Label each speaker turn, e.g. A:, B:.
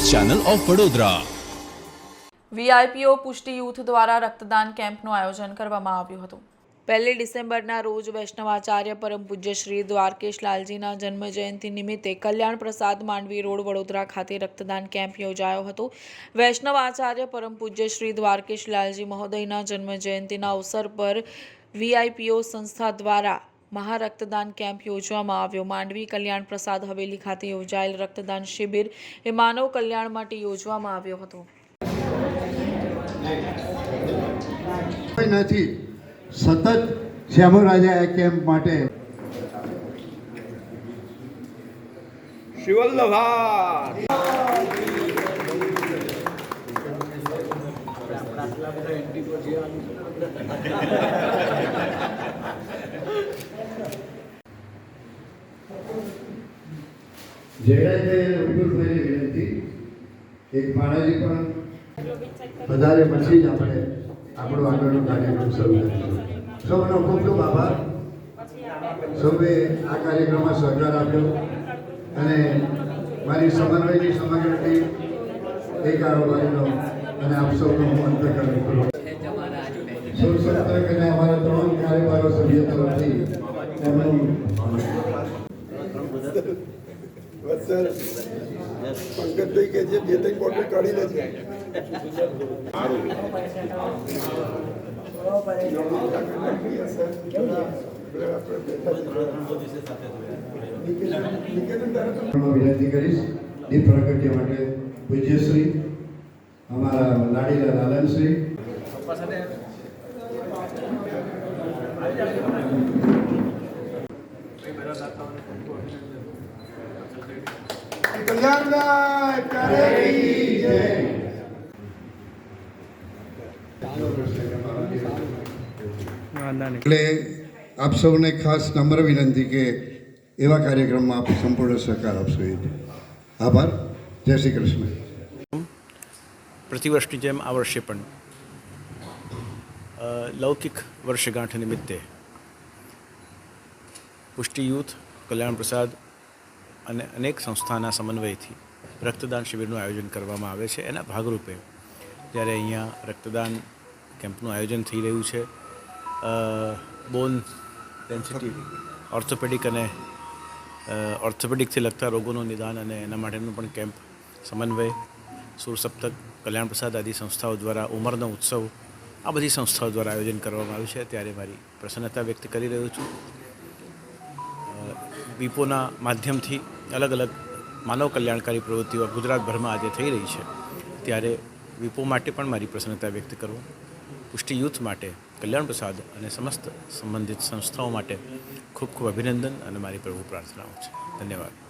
A: Channel of Vadodara.
B: વીઆઈપીઓ પુષ્ટિ youth દ્વારા રક્તદાન કેમ્પનું આયોજન કરવામાં આવ્યું હતું. પહેલી ડિસેમ્બરના રોજ વૈષ્ણવાચાર્ય પરમ પૂજ્ય શ્રી દ્વારકેશ લાલજીના જન્મ જયંતિ નિમિત્તે કલ્યાણ પ્રસાદ માંડવી રોડ વડોદરા ખાતે રક્તદાન કેમ્પ યોજાયો હતો. વૈષ્ણવાચાર્ય પરમ પૂજ્ય શ્રી દ્વારકેશ લાલજી મહોદયના જન્મ જયંતિના અવસર પર વીઆઈપીઓ સંસ્થા દ્વારા મહારક્તદાન કેમ્પ યોજવામાં આવ્યો. માંડવી કલ્યાણ પ્રસાદ હવેલી ખાતે યોજાયેલ રક્તદાન શિબિર એ માનવ કલ્યાણ માટે યોજવામાં આવ્યો હતો.
C: નથી. સતત શ્યામરાજા કેમ્પ માટે
D: શિવલ્લભા
C: જયરાજભાઈ વિપુલભાઈની વિનંતી, એક માણાજી પણ વધારે પછી જ આપણે આપણો આગળનો કાર્યક્રમ શરૂ સૌનો ખૂબ ખૂબ આભાર. સૌએ આ કાર્યક્રમમાં સહકાર આપ્યો અને મારી સમન્વયની સમગ્ર ટીમ એ કારોબારીનો અને આપ સૌનો હું અંત કરું સુરસત્તક અને અમારા ત્રણ કાર્યકારો સભ્ય તરફથી એમનું
D: પંકજભાઈ કે છે બે ત્રણ બોટલ કાઢી લેજે
C: હું વિનંતી કરીશ દીપ પ્રગટ્ય માટે પૂજ્યશ્રી, અમારા લાડીલા લાલનશ્રી.
D: ક્યારે
C: જય. એટલે આપ સૌને ખાસ નમ્ર વિનંતી કે એવા કાર્યક્રમમાં આપ સંપૂર્ણ સહકાર આપશો એ આભાર જય શ્રી કૃષ્ણ
E: પ્રતિવર્ષની જેમ આ વર્ષે પણ લૌકિક વર્ષગાંઠ નિમિત્તે પુષ્ટિ યુથ કલ્યાણ પ્રસાદ અને અનેક સંસ્થાના સમન્વયથી રક્તદાન શિબિરનું આયોજન કરવામાં આવે છે. એના ભાગરૂપે જ્યારે અહીંયા રક્તદાન કેમ્પનું આયોજન થઈ રહ્યું છે બોન ડેન્સિટી, ઓર્થોપેડિક અને ઓર્થોપેડિકથી લગતા રોગોનું નિદાન અને એના માટેનું પણ કેમ્પ સમન્વય, સુરસપ્તક, કલ્યાણ પ્રસાદ આદિ સંસ્થાઓ દ્વારા ઉંમરનો ઉત્સવ, આ બધી સંસ્થાઓ દ્વારા આયોજન કરવામાં આવ્યું છે. ત્યારે મારી પ્રસન્નતા વ્યક્ત કરી રહ્યો છું. વિપોના માધ્યમથી અલગ અલગ માનવ કલ્યાણકારી પ્રવૃત્તિઓ ગુજરાતભરમાં આજે થઈ રહી છે. ત્યારે વિપો માટે પણ મારી પ્રસન્નતા વ્યક્ત કરું. પુષ્ટિ યુથ માટે, કલ્યાણ પ્રસાદ અને સમસ્ત સંબંધિત સંસ્થાઓ માટે ખૂબ ખૂબ અભિનંદન અને મારી પ્રભુ પ્રાર્થનાઓ છે. ધન્યવાદ.